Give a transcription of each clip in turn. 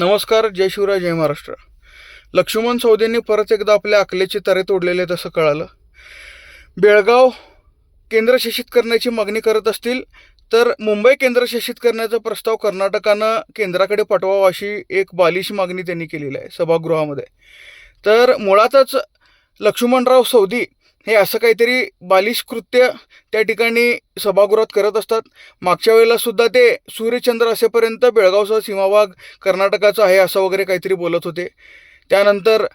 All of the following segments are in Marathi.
नमस्कार जय शिवराय जय महाराष्ट्र. लक्ष्मण सौदेंनी परत एकदा आपल्या अकलेचे तरे तोडलेले तसं कळालं. बेळगाव केंद्रशासित करण्याची मागणी करत असतील तर मुंबई केंद्रशासित करण्याचा प्रस्ताव कर्नाटकानं केंद्राकडे पाठवावा अशी एक बालिश मागणी त्यांनी केलेली आहे सभागृहामध्ये. तर मुळातच लक्ष्मणराव सौदी हे असं काहीतरी बालिश कृत्य त्या ठिकाणी सभागृहात करत असतात. मागच्या वेळेला सुद्धा ते सूर्यचंद्र असेपर्यंत बेळगावचा सीमाभाग कर्नाटकाचा आहे असं वगैरे काहीतरी बोलत होते. त्यानंतर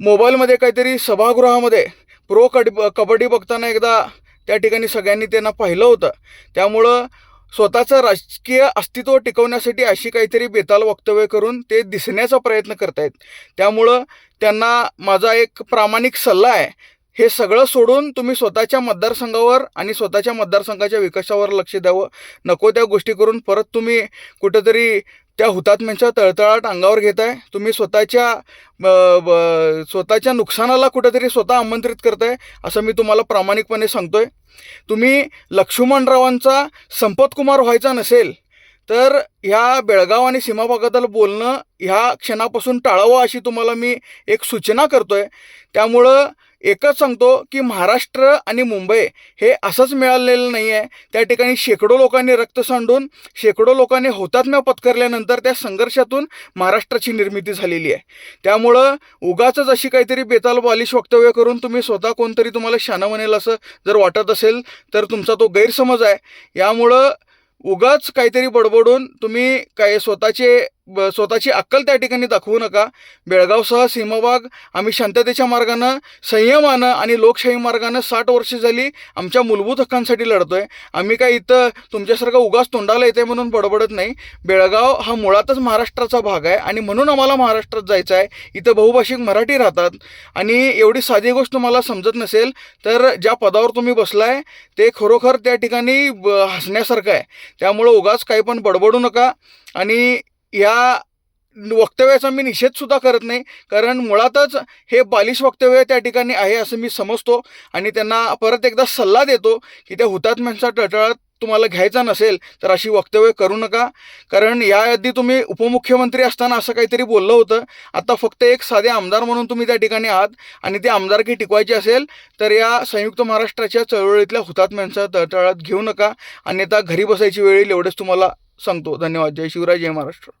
मोबाईलमध्ये काहीतरी सभागृहामध्ये प्रो कड कबड्डी बघताना एकदा त्या ठिकाणी सगळ्यांनी त्यांना पाहिलं होतं. त्यामुळं स्वतःचं राजकीय अस्तित्व टिकवण्यासाठी अशी काहीतरी बेताल वक्तव्य करून ते दिसण्याचा प्रयत्न करतायत. त्यामुळं त्यांना माझा एक प्रामाणिक सल्ला आहे हे सगळं सोडून तुम्ही स्वतःच्या मतदारसंघावर आणि स्वतःच्या मतदारसंघाच्या विकासावर लक्ष द्यावं. नको त्या गोष्टी करून परत तुम्ही कुठंतरी त्या हुतात्म्यांच्या तळतळाट अंगावर घेत आहे तुम्ही स्वतःच्या ब- स्वतःच्या नुकसानाला कुठेतरी स्वतः आमंत्रित करताय असं मी तुम्हाला प्रामाणिकपणे सांगतोय. तुम्ही लक्ष्मणरावांचा संपतकुमार व्हायचा नसेल तर ह्या बेळगाव आणि सीमा बोलणं ह्या क्षणापासून टाळावं अशी तुम्हाला मी एक सूचना करतोय. त्यामुळं एकच सांगतो की महाराष्ट्र आणि मुंबई हे असंच मिळालेलं नाही आहे त्या ठिकाणी शेकडो लोकांनी रक्त सांडून शेकडो लोकांनी हौतात्म्य पत्करल्यानंतर त्या संघर्षातून महाराष्ट्राची निर्मिती झालेली आहे. त्यामुळं उगाच अशी काहीतरी बेताल बालिश वक्तव्य करून तुम्ही स्वतः कोणतरी तुम्हाला शानं म्हणेल असं जर वाटत असेल तर तुमचा तो गैरसमज आहे. यामुळं उगाच काहीतरी बडबडून तुम्ही काय स्वतःचे ब- स्वतःची अक्कल त्या ठिकाणी दाखवू नका. बेळगावसह सीमाभाग आम्ही शांततेच्या मार्गानं संयमानं आणि लोकशाही मार्गानं साठ वर्षे झाली आमच्या मूलभूत हक्कांसाठी लढतो आहे आम्ही काय इथं तुमच्यासारखं उगाच तोंडाला येते म्हणून बडबडत नाही. बेळगाव हा मुळातच महाराष्ट्राचा भाग आहे आणि म्हणून आम्हाला महाराष्ट्रात जायचं आहे. इथं बहुभाषिक मराठी राहतात. आणि एवढी साधी गोष्ट तुम्हाला समजत नसेल तर ज्या पदावर तुम्ही बसलाय ते खरोखर त्या ठिकाणी ब- हसण्यासारखं आहे. त्यामुळं उगाच काही पण बडबडू नका. आणि या वक्तव्याचा मी निषेधसुद्धा करत नाही. कारण मुळातच हे बालिश वक्तव्य त्या ठिकाणी आहे असं मी समजतो आणि त्यांना परत एकदा सल्ला देतो की त्या हुतात्म्यांचा टळटळाट तुम्हाला घ्यायचा नसेल तर अशी वक्तव्य करू नका. कारण याआधी तुम्ही उपमुख्यमंत्री असताना असं काहीतरी बोललं होतं. आता फक्त एक साधे आमदार म्हणून तुम्ही त्या ठिकाणी आहात आणि ती आमदारकी टिकवायची असेल तर या संयुक्त महाराष्ट्राच्या चळवळीतल्या हुतात्म्यांचा तळतळात घेऊ नका. अन्यथा घरी बसायची वेळ येईल एवढंच तुम्हाला सांगतो. धन्यवाद. जय शिवराय जय महाराष्ट्र.